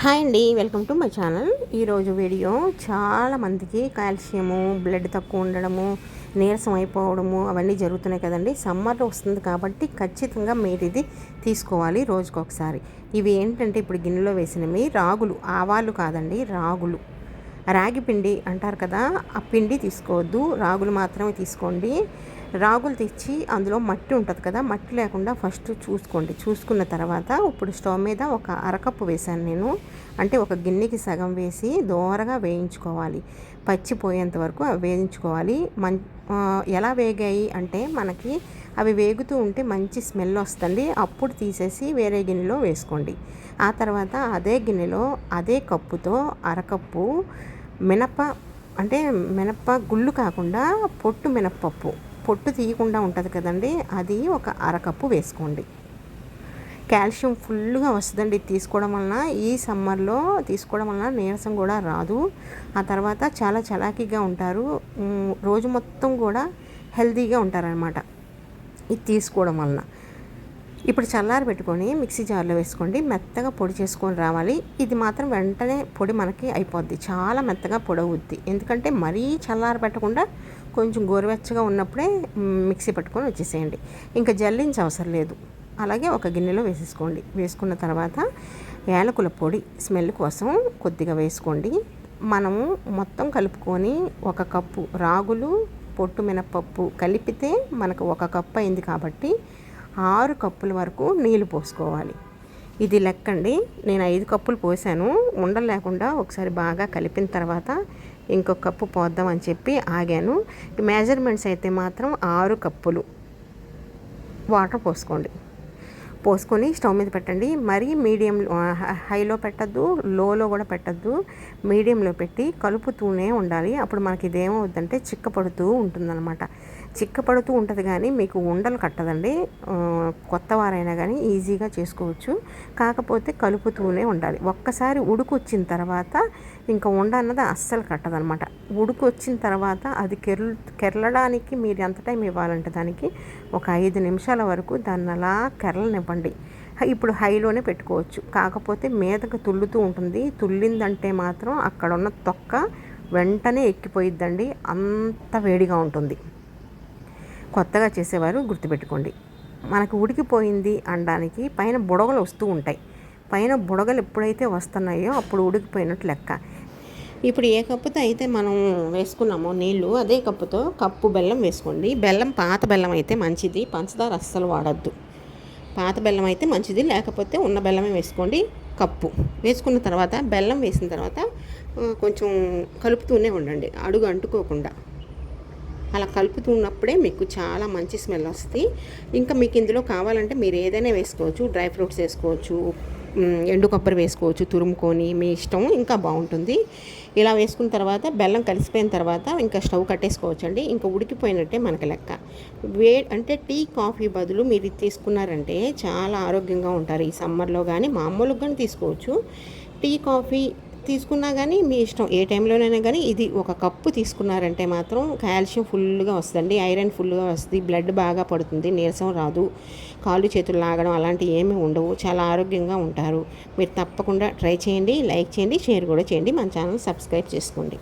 Hi అండి welcome to my channel. ఈరోజు video చాలా మందికి కాల్షియము బ్లడ్ తక్కువ ఉండడము నీరసం అయిపోవడము అవన్నీ జరుగుతున్నాయి కదండి. సమ్మర్లో వస్తుంది కాబట్టి ఖచ్చితంగా మీరు ఇది తీసుకోవాలి రోజుకొకసారి. ఇవి ఏంటంటే ఇప్పుడు గిన్నెలో వేసినవి రాగులు ఆవాలు కాదండి రాగులు. రాగి పిండి అంటారు కదా ఆ పిండి తీసుకోవద్దు రాగులు మాత్రమే తీసుకోండి. రాగులు తెచ్చి అందులో మట్టి ఉంటుంది కదా మట్టి లేకుండా ఫస్ట్ చూసుకోండి. చూసుకున్న తర్వాత ఇప్పుడు స్టవ్ మీద ఒక అరకప్పు వేసాను నేను. అంటే ఒక గిన్నెకి సగం వేసి దోరగా వేయించుకోవాలి. పచ్చిపోయేంత వరకు అవి వేయించుకోవాలి. మం ఎలా వేగాయి అంటే మనకి అవి వేగుతూ ఉంటే మంచి స్మెల్ వస్తుంది. అప్పుడు తీసేసి వేరే గిన్నెలో వేసుకోండి. ఆ తర్వాత అదే గిన్నెలో అదే కప్పుతో అరకప్పు మినప అంటే మినప గుళ్ళు కాకుండా పొట్టు మినప్పప్పు పొట్టు తీయకుండా ఉంటుంది కదండి అది ఒక అరకప్పు వేసుకోండి. కాల్షియం ఫుల్గా వస్తుందండి తీసుకోవడం వలన. ఈ సమ్మర్లో తీసుకోవడం వలన నీరసం కూడా రాదు. ఆ తర్వాత చాలా చలాకీగా ఉంటారు. రోజు మొత్తం కూడా హెల్తీగా ఉంటారనమాట ఇది తీసుకోవడం వలన. ఇప్పుడు చల్లారి పెట్టుకొని మిక్సీ జార్లో వేసుకోండి. మెత్తగా పొడి చేసుకొని రావాలి. ఇది మాత్రం వెంటనే పొడి మనకి అయిపోద్ది. చాలా మెత్తగా పొడవుద్ది. ఎందుకంటే మరీ చల్లారి పెట్టకుండా కొంచెం గోరువెచ్చగా ఉన్నప్పుడే మిక్సీ పట్టుకొని వచ్చేసేయండి. ఇంకా జల్లించే అవసరం లేదు. అలాగే ఒక గిన్నెలో వేసేసుకోండి. వేసుకున్న తర్వాత యాలకుల పొడి స్మెల్ కోసం కొద్దిగా వేసుకోండి. మనము మొత్తం కలుపుకొని ఒక కప్పు రాగులు పొట్టు మినపప్పు కలిపితే మనకు ఒక కప్పు అయింది కాబట్టి ఆరు కప్పుల వరకు నీళ్ళు పోసుకోవాలి. ఇది లెక్కండి. నేను ఐదు కప్పులు పోసాను. ఉండలు లేకుండా ఒకసారి బాగా కలిపిన తర్వాత ఇంకొక కప్పు పోద్దామని చెప్పి ఆగాను. మెజర్మెంట్స్ అయితే మాత్రం ఆరు కప్పులు. వాటర్ పోసుకోండి. పోసుకొని స్టవ్ మీద పెట్టండి. మరీ మీడియం హైలో పెట్టద్దు లోలో కూడా పెట్టద్దు. మీడియంలో పెట్టి కలుపుతూనే ఉండాలి. అప్పుడు మనకి ఇదేమవుద్దంటే చిక్కపడుతూ ఉంటుందన్నమాట. చిక్కపడుతూ ఉంటుంది కానీ మీకు ఉండలు కట్టదండి. కొత్త వారైనా కానీ ఈజీగా చేసుకోవచ్చు. కాకపోతే కలుపుతూనే ఉండాలి. ఒక్కసారి ఉడుకు వచ్చిన తర్వాత ఇంకా ఉండ అన్నది అస్సలు కట్టదనమాట. ఉడుకు వచ్చిన తర్వాత అది కెర్ల కెరలడానికి మీరు ఎంత టైం ఇవ్వాలంటే దానికి ఒక ఐదు నిమిషాల వరకు దాన్ని అలా కెరలనివ్వండి ఇప్పుడు హైలోనే పెట్టుకోవచ్చు. కాకపోతే మీదకు తుల్లుతూ ఉంటుంది. తుల్లిందంటే మాత్రం అక్కడ ఉన్న తొక్క వెంటనే ఎక్కిపోయిద్దండి. అంత వేడిగా ఉంటుంది. కొత్తగా చేసేవారు గుర్తుపెట్టుకోండి. మనకు ఉడికిపోయింది అనడానికి పైన బుడగలు వస్తూ ఉంటాయి. పైన బుడగలు ఎప్పుడైతే వస్తున్నాయో అప్పుడు ఉడికిపోయినట్టు లెక్క. ఇప్పుడు ఏ కప్పుతో అయితే మనం వేసుకున్నామో నీళ్ళు అదే కప్పుతో కప్పు బెల్లం వేసుకోండి. బెల్లం పాత బెల్లం అయితే మంచిది పంచదార అస్సలు వాడద్దు. పాత బెల్లం అయితే మంచిది లేకపోతే ఉన్న బెల్లమే వేసుకోండి కప్పు. వేసుకున్న తర్వాత బెల్లం వేసిన తర్వాత కొంచెం కలుపుతూనే ఉండండి అడుగు అంటుకోకుండా. అలా కలుపుతున్నప్పుడే మీకు చాలా మంచి స్మెల్ వస్తుంది. ఇంకా మీకు ఇందులో కావాలంటే మీరు ఏదైనా వేసుకోవచ్చు. డ్రై ఫ్రూట్స్ వేసుకోవచ్చు. ఎండు కొబ్బరి వేసుకోవచ్చు. తురుముకొని మీ ఇష్టం ఇంకా బాగుంటుంది. ఇలా వేసుకున్న తర్వాత బెల్లం కలిసిపోయిన తర్వాత ఇంకా స్టవ్ కట్టేసుకోవచ్చు అండి ఇంకా ఉడికిపోయినట్టే మనకి లెక్క. వే అంటే టీ కాఫీ బదులు మీరు తీసుకున్నారంటే చాలా ఆరోగ్యంగా ఉంటారు. ఈ సమ్మర్లో కానీ మామూలుగా కానీ తీసుకోవచ్చు. టీ కాఫీ తీసుకున్నా కానీ మీ ఇష్టం. ఏ టైంలోనైనా కానీ ఇది ఒక కప్పు తీసుకున్నారంటే మాత్రం కాల్షియం ఫుల్గా వస్తుందండి. ఐరన్ ఫుల్గా వస్తుంది. బ్లడ్ బాగా పడుతుంది. నీరసం రాదు. కాళ్ళు చేతులు లాగడం అలాంటివి ఏమీ ఉండవు. చాలా ఆరోగ్యంగా ఉంటారు. మీరు తప్పకుండా ట్రై చేయండి. లైక్ చేయండి. షేర్ కూడా చేయండి. మన ఛానల్ సబ్స్క్రైబ్ చేసుకోండి.